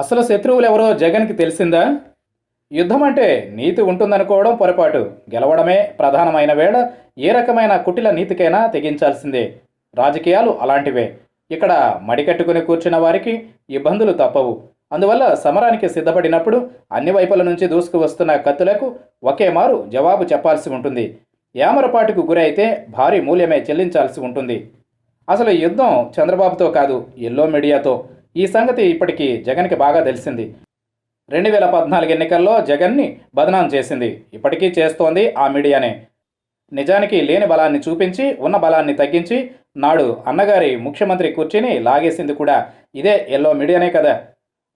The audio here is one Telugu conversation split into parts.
అసలు శత్రువులు ఎవరో జగన్కి తెలిసిందా? యుద్ధం అంటే నీతి ఉంటుందనుకోవడం పొరపాటు. గెలవడమే ప్రధానమైన వేళ. ఏ రకమైన కుటిల నీతికైనా తెగించాల్సిందే. రాజకీయాలు అలాంటివే. ఇక్కడ మడికట్టుకుని కూర్చున్న వారికి ఇబ్బందులు తప్పవు. అందువల్ల సమరానికి సిద్ధపడినప్పుడు అన్ని వైపుల నుంచి దూసుకు వస్తున్న కత్తులకు ఒకే మారు జవాబు చెప్పాల్సి ఉంటుంది. యామరపాటుకు గురైతే భారీ మూల్యమే చెల్లించాల్సి ఉంటుంది. అసలు యుద్ధం చంద్రబాబుతో కాదు ఎల్లో మీడియాతో. ఈ సంగతి ఇప్పటికీ జగన్కి బాగా తెలిసింది. రెండు వేల పద్నాలుగు ఎన్నికల్లో జగన్ని బదనాం చేసింది. ఇప్పటికీ చేస్తోంది ఆ మీడియానే. నిజానికి లేని బలాన్ని చూపించి ఉన్న బలాన్ని తగ్గించి నాడు అన్నగారి ముఖ్యమంత్రి కుర్చీని లాగేసింది కూడా ఇదే ఎల్లో మీడియానే కదా.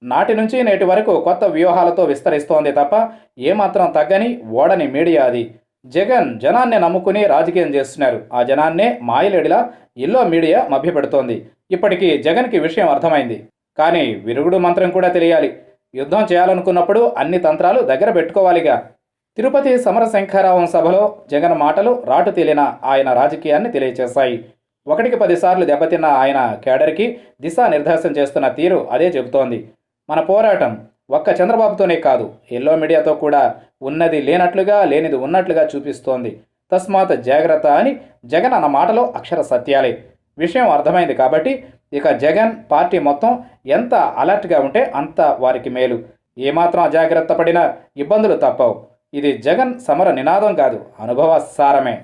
నాటి నుంచి నేటి వరకు కొత్త వ్యూహాలతో విస్తరిస్తోంది తప్ప ఏమాత్రం తగ్గని ఓడని మీడియా అది. జగన్ జనాన్ని నమ్ముకుని రాజకీయం చేస్తున్నారు. ఆ జనాన్నే మాయలేడిలా ఎల్లో మీడియా మభ్యపెడుతోంది. ఇప్పటికీ జగన్కి విషయం అర్థమైంది. కానీ విరుగుడు మంత్రం కూడా తెలియాలి. యుద్ధం చేయాలనుకున్నప్పుడు అన్ని తంత్రాలు దగ్గర పెట్టుకోవాలిగా. తిరుపతి సమరశంఖారావం సభలో జగన్ మాటలు రాటు తేలిన ఆయన రాజకీయాన్ని తెలియచేశాయి. ఒకటికి పదిసార్లు దెబ్బతిన్న ఆయన కేడర్కి దిశానిర్దేశం చేస్తున్న తీరు అదే చెబుతోంది. మన పోరాటం ఒక్క చంద్రబాబుతోనే కాదు ఎల్లో మీడియాతో కూడా ఉన్నది లేనట్లుగా లేనిది ఉన్నట్లుగా చూపిస్తోంది. తస్మాత్ జాగ్రత్త అని జగన్ అన్న మాటలో అక్షర సత్యాలే. విషయం అర్థమైంది కాబట్టి ఇక జగన్ పార్టీ మొత్తం ఎంత అలర్ట్గా ఉంటే అంత వారికి మేలు. ఏమాత్రం అజాగ్రత్త పడినా ఇబ్బందులు తప్పవు. ఇది జగన్ సమర నినాదం కాదు అనుభవ సారమే